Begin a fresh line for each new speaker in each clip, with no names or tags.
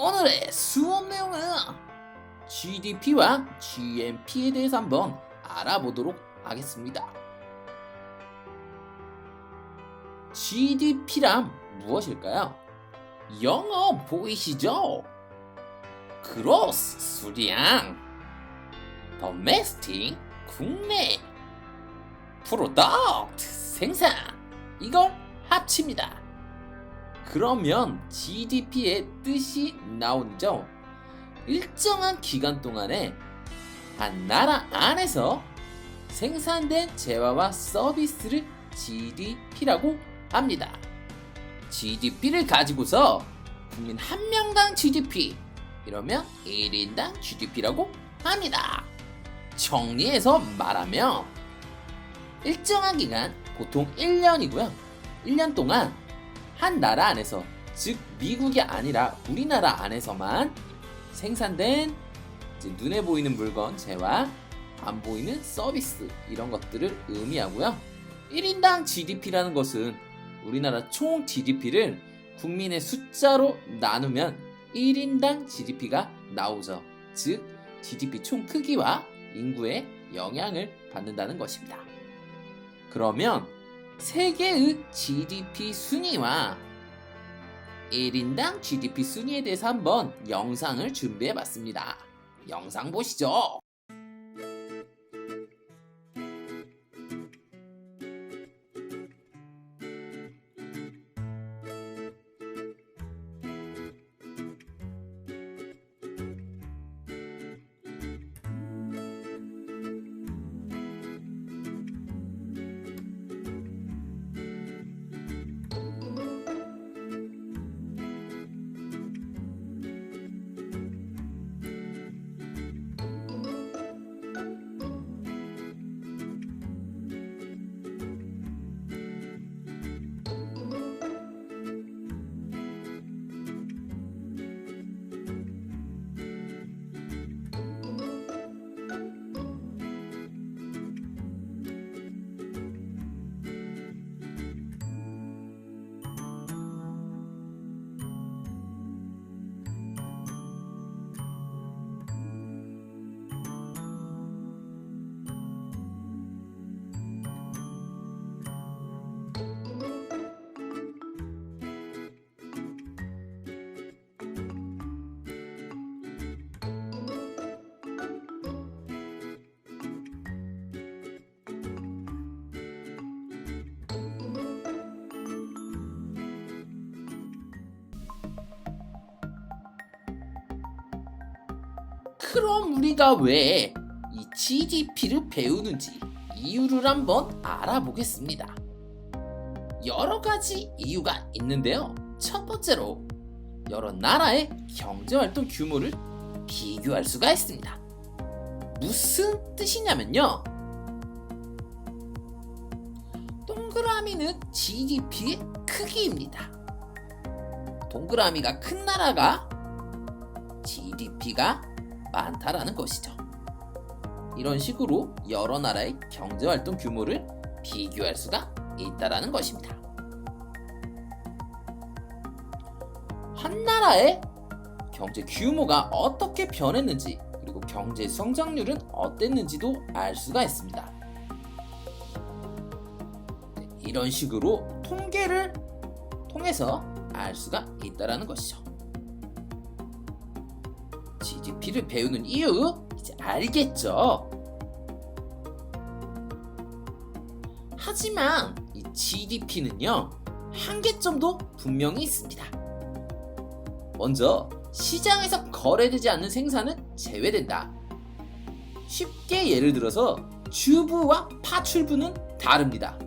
오늘의 수업 내용은 GDP와 GNP에 대해서 한번 알아보도록 하겠습니다. GDP란 무엇일까요? 영어 보이시죠? 그로스 수량 domestic 국내 프로덕트 생산 이걸 합칩니다. 그러면 GDP의 뜻이 나오죠. 일정한 기간 동안에 한 나라 안에서 생산된 재화와 서비스를 GDP라고 합니다. GDP를 가지고서 국민 한 명당 GDP 이러면 1인당 GDP라고 합니다. 정리해서 말하면 일정한 기간 보통 1년이고요. 1년 동안 한 나라 안에서 즉 미국이 아니라 우리나라 안에서만 생산된 눈에 보이는 물건, 재화, 안 보이는 서비스 이런 것들을 의미하고요. 1인당 GDP라는 것은 우리나라 총 GDP를 국민의 숫자로 나누면 1인당 GDP가 나오죠. 즉 GDP 총 크기와 인구에 영향을 받는다는 것입니다. 그러면 세계의 GDP 순위와 1인당 GDP 순위에 대해서 한번 영상을 준비해 봤습니다. 영상 보시죠. 그럼 우리가 왜 이 GDP를 배우는지 이유를 한번 알아보겠습니다. 여러 가지 이유가 있는데요. 첫 번째로 여러 나라의 경제활동 규모를 비교할 수가 있습니다. 무슨 뜻이냐면요. 동그라미는 GDP의 크기입니다. 동그라미가 큰 나라가 GDP가 많다라는 것이죠. 이런 식으로 여러 나라의 경제활동 규모를 비교할 수가 있다라는 것입니다. 한 나라의 경제 규모가 어떻게 변했는지 그리고 경제 성장률은 어땠는지도 알 수가 있습니다. 네, 이런 식으로 통계를 통해서 알 수가 있다라는 것이죠. GDP를 배우는 이유 이제 알겠죠? 하지만 이 GDP는요 한계점도 분명히 있습니다. 먼저 시장에서 거래되지 않는 생산은 제외된다. 쉽게 예를 들어서 주부와 파출부는 다릅니다.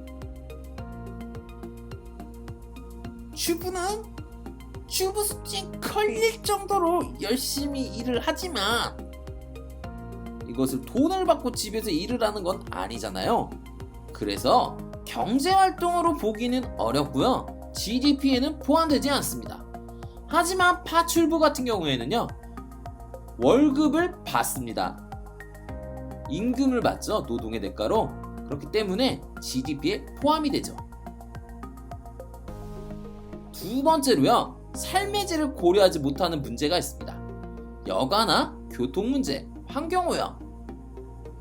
주부는 주부 숫지 걸릴 정도로 열심히 일을 하지만 이것을 돈을 받고 집에서 일을 하는 건 아니잖아요. 그래서 경제활동으로 보기는 어렵고요. GDP에는 포함되지 않습니다. 하지만 파출부 같은 경우에는요. 월급을 받습니다. 임금을 받죠. 노동의 대가로. 그렇기 때문에 GDP에 포함이 되죠. 두 번째로요. 삶의 질을 고려하지 못하는 문제가 있습니다. 여가나 교통 문제, 환경 오염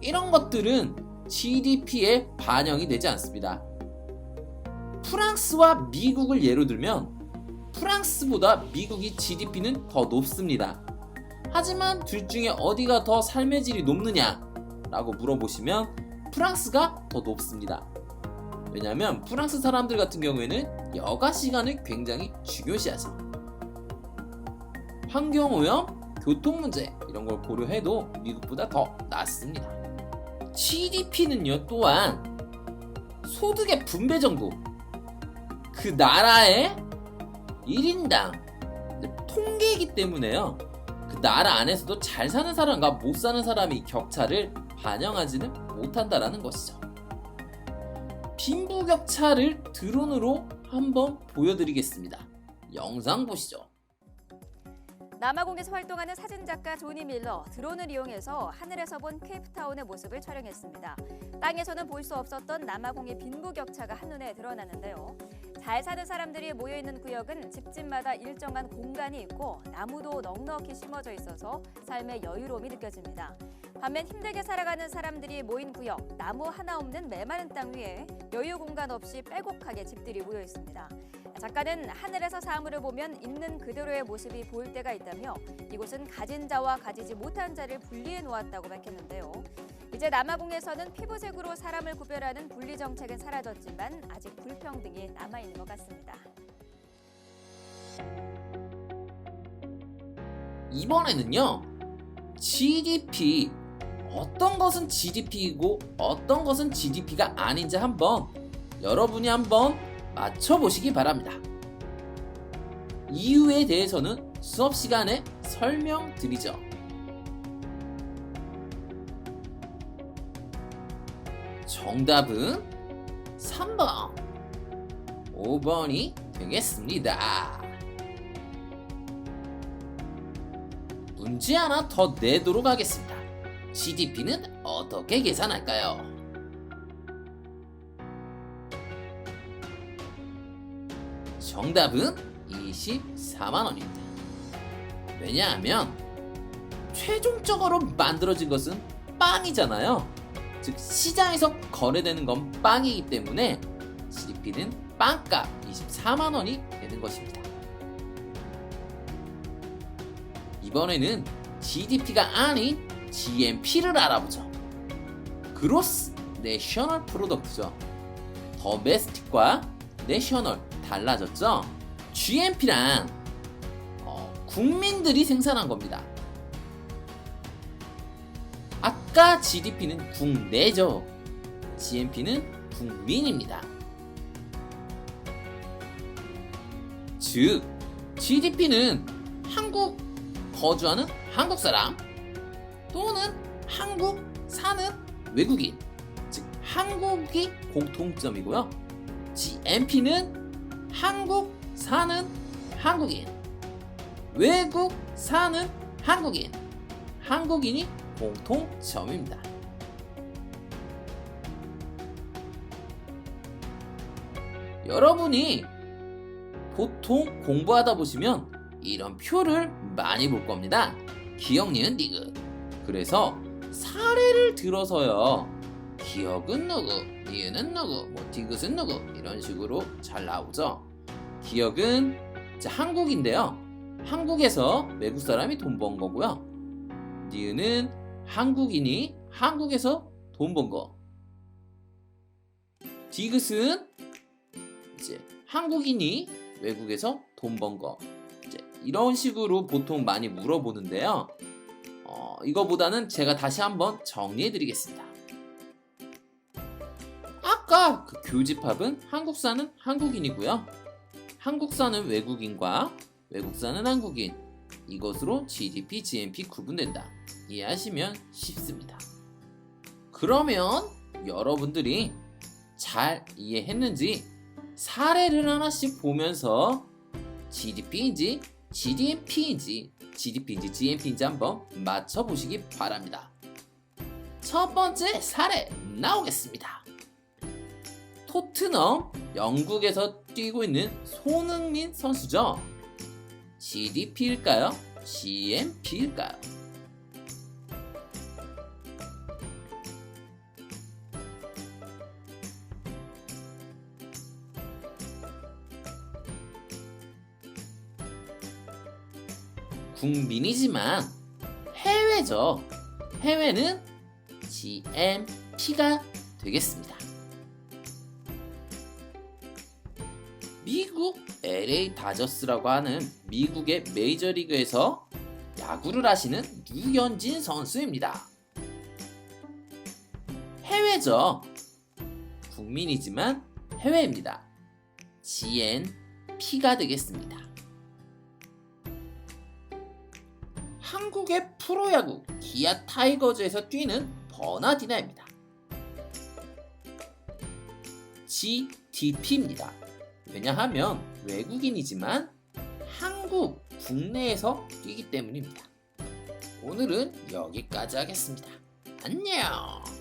이런 것들은 GDP에 반영이 되지 않습니다. 프랑스와 미국을 예로 들면 프랑스보다 미국이 GDP는 더 높습니다. 하지만 둘 중에 어디가 더 삶의 질이 높느냐? 라고 물어보시면 프랑스가 더 높습니다. 왜냐하면 프랑스 사람들 같은 경우에는 여가 시간을 굉장히 중요시하죠. 환경오염, 교통 문제 이런 걸 고려해도 미국보다 더 낫습니다. GDP는요 또한 소득의 분배 정도 그 나라의 1인당 통계이기 때문에요. 그 나라 안에서도 잘 사는 사람과 못 사는 사람의 격차를 반영하지는 못한다라는 것이죠. 빈부격차를 드론으로 한번 보여드리겠습니다. 영상 보시죠.
남아공에서 활동하는 사진작가 조니 밀러 드론을 이용해서 하늘에서 본 케이프타운의 모습을 촬영했습니다. 땅에서는 볼 수 없었던 남아공의 빈부격차가 한눈에 드러나는데요. 잘 사는 사람들이 모여 있는 구역은 집집마다 일정한 공간이 있고 나무도 넉넉히 심어져 있어서 삶의 여유로움이 느껴집니다. 반면 힘들게 살아가는 사람들이 모인 구역, 나무 하나 없는 메마른 땅 위에 여유 공간 없이 빼곡하게 집들이 모여 있습니다. 작가는 하늘에서 사물을 보면 있는 그대로의 모습이 보일 때가 있다며 이곳은 가진 자와 가지지 못한 자를 분리해 놓았다고 밝혔는데요. 이제 남아공에서는 피부색으로 사람을 구별하는 분리 정책은 사라졌지만 아직 불평등이 남아 있는 것 같습니다.
이번에는요, GDP, 어떤 것은 GDP이고 어떤 것은 GDP가 아닌지 한번 여러분이 한번 맞춰보시기 바랍니다. 이유에 대해서는 수업 시간에 설명드리죠. 정답은 3번, 5번이 되겠습니다. 문제 하나 더 내도록 하겠습니다. GDP는 어떻게 계산할까요? 정답은 24만 원입니다. 왜냐하면 최종적으로 만들어진 것은 빵이잖아요. 즉 시장에서 거래되는 건 빵이기 때문에 GDP는 빵값 24만 원이 되는 것입니다. 이번에는 GDP가 아닌 GNP를 알아보죠. 그로스 내셔널 프로덕트죠. 더메스틱과 내셔널 달라졌죠. GNP란 어, 국민들이 생산한 겁니다. 아까 GDP는 국내죠. GNP는 국민입니다. 즉, GDP는 한국 거주하는 한국 사람 또는 한국 사는 외국인, 즉 한국이 공통점이고요. GNP는 한국 사는 한국인, 외국 사는 한국인, 한국인이 공통점입니다. 여러분이 보통 공부하다 보시면 이런 표를 많이 볼 겁니다. 기억, 니은, 디귿. 그래서 사례를 들어서요. 기억은 누구, 니은은 누구, 뭐 디귿은 누구 이런 식으로 잘 나오죠. 기억은 한국인데요. 한국에서 외국 사람이 돈 번 거고요. 니은은 한국인이 한국에서 돈 번 거. 디귿은 이제 한국인이 외국에서 돈 번 거. 이제 이런 식으로 보통 많이 물어보는데요. 어, 이거보다는 제가 다시 한번 정리해 드리겠습니다. 아까 그 교집합은 한국 사는 한국인이고요. 한국 사는 외국인과 외국 사는 한국인. 이것으로 GDP, GNP 구분된다. 이해하시면 쉽습니다. 그러면 여러분들이 잘 이해했는지 사례를 하나씩 보면서 GDP인지 GDP인지 GDP인지 GNP인지 한번 맞춰보시기 바랍니다. 첫 번째 사례 나오겠습니다. 토트넘 영국에서 뛰고 있는 손흥민 선수죠. GDP일까요? GMP일까요? 국민이지만 해외죠. 해외는 GMP가 되겠습니다. 미국 LA 다저스라고 하는 미국의 메이저리그에서 야구를 하시는 류현진 선수입니다. 해외죠. 국민이지만 해외입니다. GNP가 되겠습니다. 한국의 프로야구 기아 타이거즈에서 뛰는 버나디나입니다. GDP입니다. 왜냐하면 외국인이지만 한국 국내에서 뛰기 때문입니다. 오늘은 여기까지 하겠습니다. 안녕!